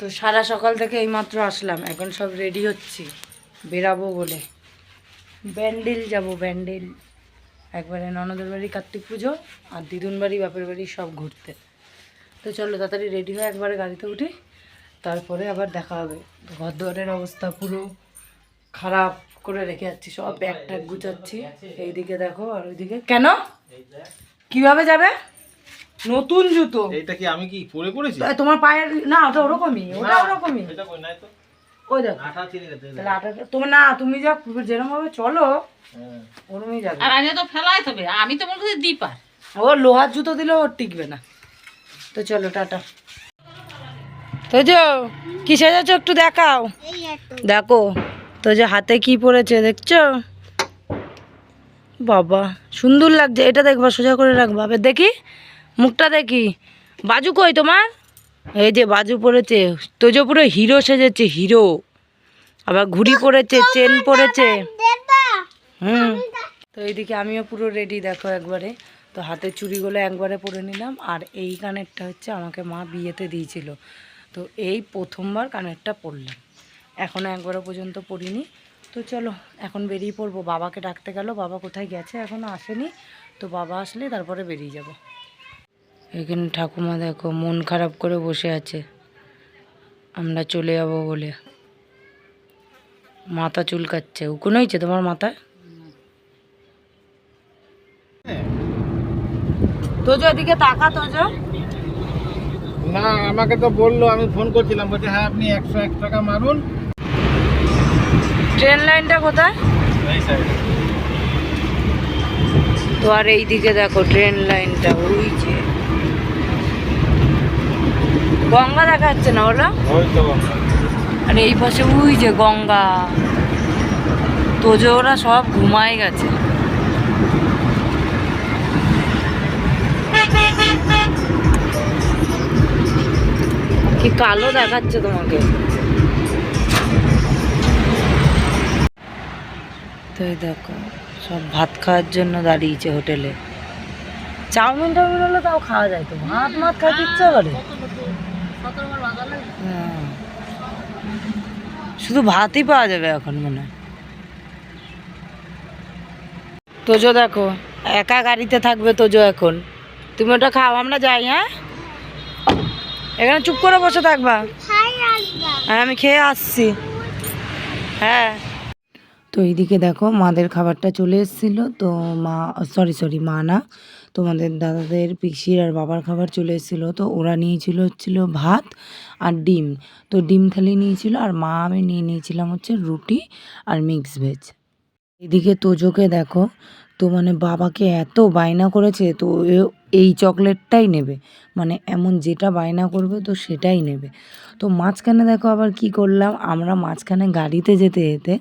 তো সারা সকাল থেকে এইমাত্র আসলাম। এখন সব রেডি হচ্ছি। বেরাবো বলে। ব্যান্ডেল যাব, ব্যান্ডেল। একবারে ননদের বাড়ি, কার্তিক পুজো আর দিদুন বাড়ি, বাপের বাড়ি সব ঘুরতে। তো চলো তাড়াতাড়ি রেডি হয়ে একবারে গাড়িতে উঠি। তারপরে আবার দেখা হবে। ঘর দুয়ারের অবস্থা পুরো খারাপ করে রেখে যাচ্ছি। সব ব্যাগ ট্যাগ গুছাচ্ছি। এইদিকে দেখো আর ওইদিকে। কেন? কীভাবে যাবে? নতুন জুতো। এইটা কি আমি কি পরে এ, তোমার পায়ের না ওটা ওরকমই ওটা ওরকমই। এটা কই নাই তো। ওই দেখো। ছিঁড়ে গেছে তাহলে না তুমি যা যেরকম ভাবে চলো হ্যাঁ। ওরমই যাবে। আর আমি তো ফেলাই তবে আমি তো মনে করছি দীপার। ও লোহার জুতো ওর টিকবে না। তো চলো টাটা। তো যে কি সেজেছো একটু দেখাও। দেখো তো যে হাতে কি পড়েছে দেখছ? বাবা সুন্দর লাগছে। এটা দেখবা সোজা করে রাখবা। আবার দেখি। মুখটা দেখি। বাজু কই তোমার? এই যে বাজু পড়েছে। তো যে পুরো হিরো সেজেছে, হিরো। আবার ঘুড়ি পড়েছে, চেন পড়েছে। হুম। তো এইদিকে আমিও পুরো রেডি দেখো একবারে। তো হাতের চুড়িগুলো একবারে পরে নিলাম। আর এই কানেরটা হচ্ছে আমাকে মা বিয়েতে দিয়েছিল। তো এই প্রথমবার কানেরটা পরলাম। এখনও একবারও পর্যন্ত পরিনি। তো চলো, এখন বেরিয়ে পড়ব। বাবাকে ডাকতে গেল। বাবা কোথায় গেছে? এখনও আসেনি। তো বাবা আসলে তারপরে বেরিয়ে যাব। এখানে ঠাকুমা দেখো মন খারাপ করে বসে আছে। আমরা চলে যাব বলে। মাথা চুলকাচ্ছে। উকুন হয়েছে তোমার মাথায়? তোজো এদিকে তাকা তোজো। না আমাকে তো বলল আমি ফোন করছিলাম। বলছে হ্যাঁ আপনি একশো এক টাকা মারুন। ট্রেন লাইনটা কোথায়? তো আর এইদিকে দেখো ট্রেন লাইনটা। ওই যে গঙ্গা দেখা যাচ্ছে না ওরা? আর এই পাশে ওই যে গঙ্গা। তোজো ওরা সব ঘুমায় গেছে। কি কালো দেখাচ্ছে তোমাকে? তো দেখো সব ভাত খাওয়ার জন্য দাঁড়িয়েছে হোটেলে। চাউমিন টাউমিন হলে তাও খাওয়া যায় তো। ভাত মাত খাইতে ইচ্ছা করে। শুধু ভাতই পাওয়া যাবে এখন মনে তোজো দেখো একা গাড়িতে থাকবে তোজো এখন। তুমি ওটা খাও আমরা যাই হ্যাঁ? এখানে চুপ করে বসে থাকবা। হ্যাঁ আমি খেয়ে আসছি। হ্যাঁ। তো এইদিকে দেখো মাদের খাবারটা চলে এসেছিল। তো মা সরি সরি মা না, তোমাদের দাদাদের পিসির আর বাবার খাবার চলে এসেছিল। তো ওরা নিয়েছিল হচ্ছিল ভাত আর ডিম। তো ডিম থালি নিয়েছিল আর মা আমি নিয়ে নিয়েছিলাম হচ্ছে রুটি আর মিক্স ভেজ এদিকে তোজোকে দেখো, তো মানে বাবাকে এত বায়না করেছে, তো এই চকলেটটাই নেবে। মানে এমন যেটা বায়না করবে তো সেটাই নেবে। তো মাঝখানে দেখো আবার কি করলাম, আমরা মাঝখানে গাড়িতে যেতে যেতে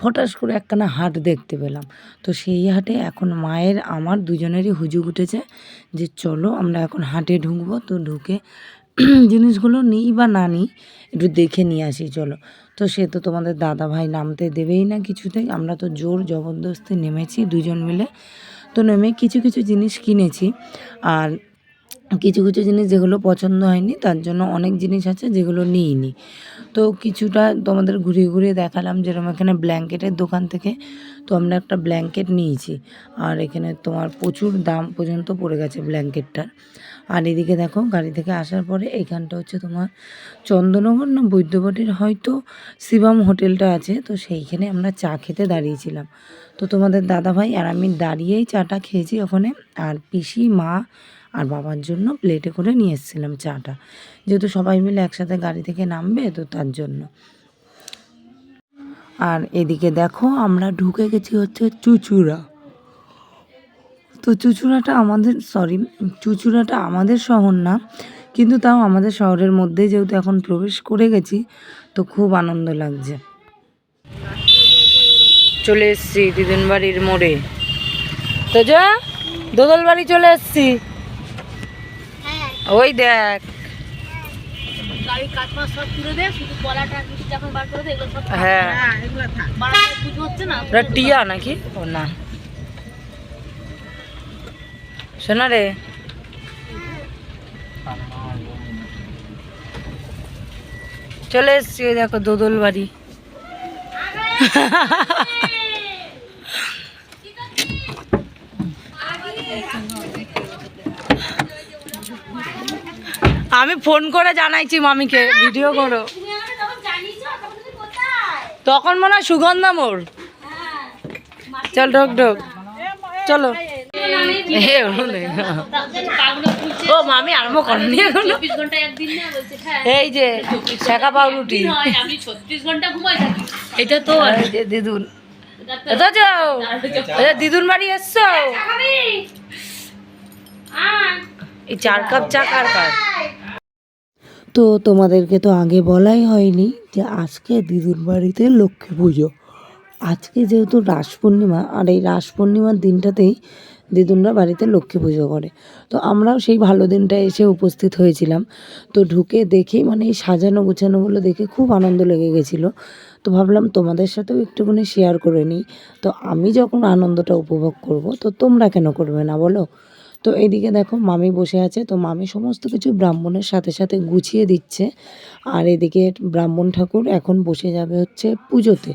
ফটাস করে একখানা হাট দেখতে পেলাম। তো সেই হাটে এখন মায়ের, আমার দুজনেরই হুজুগ উঠেছে যে চলো আমরা এখন হাটে ঢুকবো। তো ঢুকে জিনিসগুলো নিই বা না নিই একটু দেখে নিয়ে আসি, চলো। তো সে তো তোমাদের দাদা ভাই নামতে দেবেই না কিছুতেই। আমরা তো জোর জবরদস্তি নেমেছি দুজন মিলে। তো নেমে কিছু কিছু জিনিস কিনেছি। আর কিছু কিছু জিনিস যেগুলো পছন্দ হয়নি, তার জন্য অনেক জিনিস আছে যেগুলো নিইনি। তো কিছুটা তোমাদের ঘুরিয়ে ঘুরিয়ে দেখালাম যেরকম এখানে ব্ল্যাঙ্কেটের দোকান থেকে তো আমরা একটা ব্ল্যাঙ্কেট নিয়েছি। আর এখানে তোমার প্রচুর দাম পর্যন্ত পড়ে গেছে ব্ল্যাঙ্কেটটার। আর এদিকে দেখো গাড়ি থেকে আসার পরে এখানটা হচ্ছে তোমার চন্দননগর না বৈদ্যবাটির হয়তো শিবম হোটেলটা আছে, তো সেইখানে আমরা চা খেতে দাঁড়িয়েছিলাম। তো তোমাদের দাদা ভাই আর আমি দাঁড়িয়েই চাটা খেয়েছি ওখানে। আর পিসি, মা আর বাবার জন্য প্লেটে করে নিয়ে এসেছিলাম চাটা। যেহেতু সবাই মিলে একসাথে গাড়ি থেকে নামবে তো তার জন্য। আর এদিকে দেখো আমরা ঢুকে গেছি হচ্ছে চুচুড়া। তো চুচুড়াটা আমাদের সরি চুচুড়াটা আমাদের শহর না, কিন্তু তাও আমাদের শহরের মধ্যে যেহেতু এখন প্রবেশ করে গেছি, তো খুব আনন্দ লাগছে। চলে এসছি দিদিন বাড়ির মোড়ে। তো যা, দোদল বাড়ি চলে এসছি। ওই দেখ। গাড়ির কাজ মাছ সব তুলে দে শুধু কলাটা কিছু যখন বার করে দে এগুলো সব হ্যাঁ। এগুলো থাক। বাড়াতে পুজো হচ্ছে না ওটা টিয়া নাকি? ও না। শোনা রে। চলে এসছি ওই দেখো দোদল বাড়ি। আমি ফোন করে জানাইছি মামিকে ভিডিও করো। তখন মনে হয় সুগন্ধা মোড়। চল ঢোক ঢোক। চলো। ও মামি আরম্ভ করেনি এখনও। চব্বিশ ঘণ্টা একদিন না বলছে হ্যাঁ এই যে শেখা পাউরুটি। হয় আমি ছত্রিশ ঘণ্টা ঘুমাই থাকি। এটা তো এই যে দিদুন। এটা যাও এটা দিদুন। বাড়ি এসছো? এই চার কাপ চা কার কার? তো তোমাদেরকে তো আগে বলাই হয়নি যে আজকে দিদুর বাড়িতে লক্ষ্মী পুজো। আজকে যেহেতু রাস পূর্ণিমা, আর এই রাস পূর্ণিমার দিনটাতেই দিদুনরা বাড়িতে লক্ষ্মী পুজো করে। তো আমরাও সেই ভালো দিনটা এসে উপস্থিত হয়েছিলাম। তো ঢুকে দেখে মানে এই সাজানো গুছানোগুলো দেখে খুব আনন্দ লেগে গেছিল। তো ভাবলাম তোমাদের সাথেও একটুখানি শেয়ার করে নিই। তো আমি যখন আনন্দটা উপভোগ করব, তো তোমরা কেন করবে না বলো? তো এইদিকে দেখো মামি বসে আছে, তো মামি সমস্ত কিছু ব্রাহ্মণের সাথে সাথে গুছিয়ে দিচ্ছে। আর এদিকে ব্রাহ্মণ ঠাকুর এখন বসে যাবে হচ্ছে পুজোতে।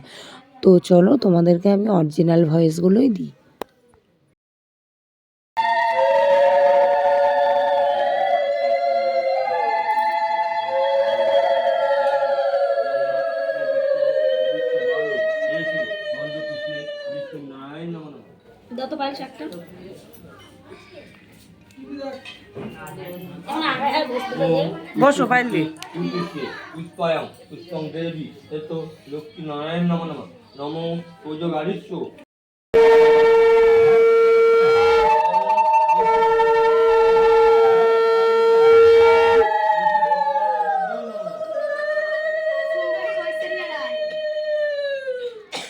তো চলো তোমাদেরকে আমি অরিজিনাল ভয়েসগুলোই দিই। যত পারিস একটা। বসো পাইলি পুষ্পায়াম পুষ্পং দেবী এত লক্ষ্মী নারায়ণ নম নম নমো পূজ গাড়িস্য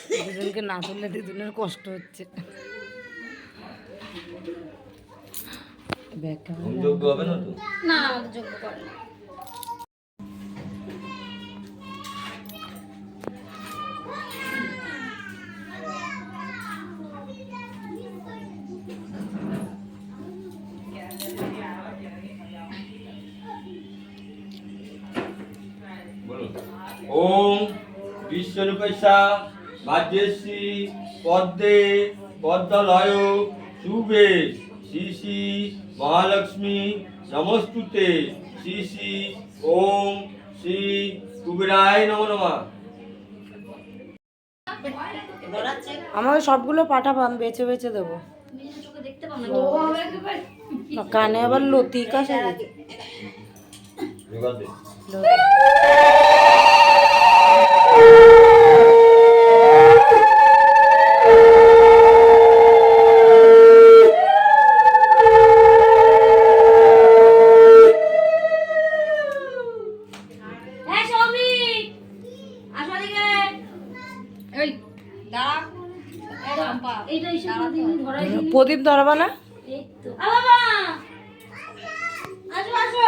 দিদুনকে না তুললে দিদুনের কষ্ট হচ্ছে? যোগ্য হবে না তো? না আমাদের যোগ্য করে না। ওম বিশ্বরূপেশা পদ্মে পদ্মলয় শুভে শ্রী শ্রী মহালক্ষ্মী নমস্তুতে। শ্রী শ্রী ওম শ্রী কুবেরায় নম নমঃ। আমাকে সবগুলো পাঠাবো আমি বেছে বেছে দেবো। কানে আবার লতিকা সেজেছে যোগাতে এই সৌমিক আসো এদিকে এই দাঁড়া এইটা এই সারাদিন ধরাই দিলি প্রদীপ ধরবা না? তো আ বাবা! আসো আসো।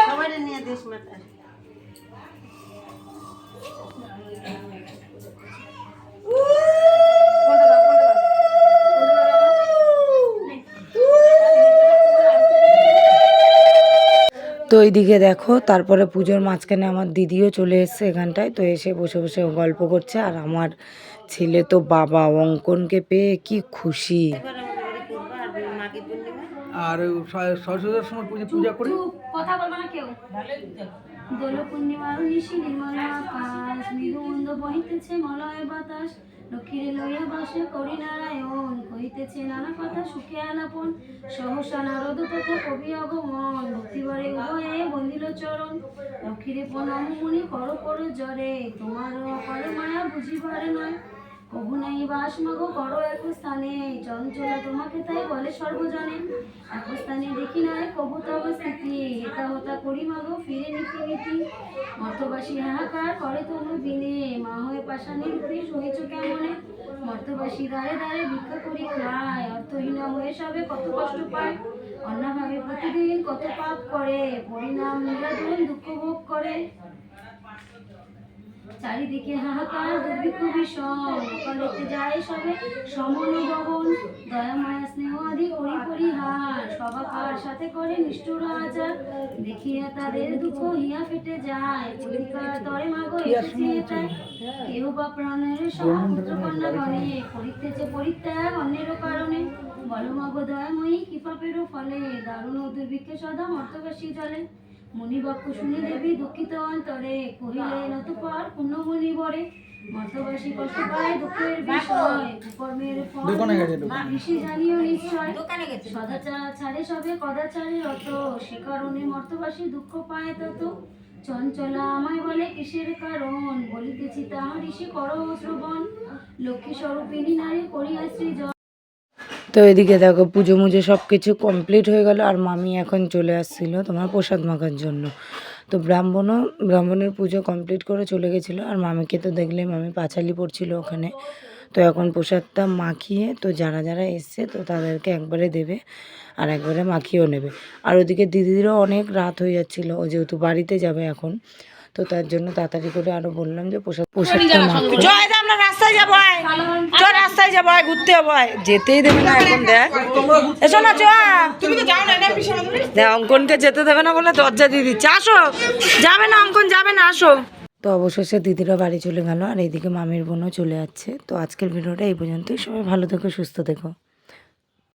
তো এইদিকে দেখো তারপরে পুজোর মাঝখানে আমার দিদিও চলে এসছে এখানটায় তো এসে বসে বসে গল্প করছে আর আমার ছেলে তো বাবা অঙ্কনকে পেয়ে কি খুশি। আর ওই স- সরস্বতীর সময় পুজো পূজা করি? কথা বলবে না কেউ। দোল পূর্ণিমার নিশি নির্মল আকাশ মৃদুমন্দ বহিতেছে মলয় বাতাস। লক্ষ্মীর লইয়া বাসে করি নারায়ণ কহিতেছে নানা কথা সুখে আলাপন সহসা নারদ তথা কবি অগমন ভক্তিবারে উভয়ে বন্দিল চরণ। লক্ষ্মীরে প্রণাম মুনি কর কর জরে তোমার অপার মায়া বুঝিবারে নয়। কবু নাই বাস মাগো করো এক স্থানে। চঞ্চলা তোমাকে তাই বলে সর্বজনে। এক স্থানে দেখি নাই কবু তব স্থিতি। এটা হতা করি মাগো, ফিরে নীতি নীতি। মর্তবাসী হাহাকার করে তনু দিনে। মা হয়ে পাশানি রূপে সহিছ কেমনে? মর্তবাসী দাঁড়ে দাঁড়ে ভিক্ষা করি খায়। অর্থহীনা হয়ে সবে কত কষ্ট পায়। অন্যভাবে প্রতিদিন কত পাপ করে। পরিণাম নিরাদন দুঃখ ভোগ করে। চারিদিকে হাহাকার দুর্ভিক্ষ লোকালয়তে যায় সবে সমন গগন দয়া মায়া স্নেহ আদি করি পরিহার সবাকার সাথে করে নিষ্ঠুর আচার। দেখিয়া তাদের দুঃখ হিয়া ফেটে যায় প্রতিকার তরে মাগো এসেছি কেউ বা প্রাণের সহপুত্র কন্যা গণে পরিত্যাজে পরিত্যাগ অন্যেরও কারণে। বলো মাগো দয়াময়ী কি পাপেরও ফলে, দারুণ দুর্ভিক্ষে সদা মর্তবাসী জলে শুনে দেবী দুঃখিত অন্তরে কহিলে নতুপর পুণ্যমণি বরে। মর্তবাসী কষ্ট পায় দুঃখের বিষয়। কর্মের ফল ঋষি জানিও নিশ্চয়। সদাচার ছাড়ে সবে কদাচারে রত। সে কারণে মর্তবাসী দুঃখ পায় তত। চঞ্চলা আমায় বলে কিসের কারণ? বলিতেছি তাহার ঋষি কর শ্রবণ। লক্ষ্মী স্বরূপিণী নারী করিয়া সৃজন। তো এদিকে দেখো পুজো মুজো সব কিছু কমপ্লিট হয়ে গেল আর মামি এখন চলে আসছিল তোমার প্রসাদ মাখার জন্য। তো ব্রাহ্মণও, ব্রাহ্মণের পুজো কমপ্লিট করে চলে গেছিল আর মামিকে তো দেখলে মামি পাঁচালি পড়ছিল ওখানে। তো এখন প্রসাদটা মাখিয়ে তো যারা যারা এসছে তো তাদেরকে একবারে দেবে আর একবারে মাখিয়েও নেবে। আর ওদিকে দিদিরও অনেক রাত হয়ে যাচ্ছিল, ও যেহেতু বাড়িতে যাবে এখন তো তার জন্য তাড়াতাড়ি করে আরও বললাম যে প্রসাদ আমরা রাস্তায় যাব চ রাস্তায় যাব ঘুরতে যাব যেতেই দেবে না এখন দেখ। এসো না চ অঙ্কনকে যেতে দেবে না বলে দরজা দিয়ে দিচ্ছে। আসো। যাবে না অঙ্কন যাবে না আসো। তো অবশেষে দিদিরা বাড়ি চলে গেল আর এইদিকে মামির বোনও চলে যাচ্ছে। তো আজকের ভিডিওটা এই পর্যন্তই। সবাই ভালো থেকো সুস্থ থেকো।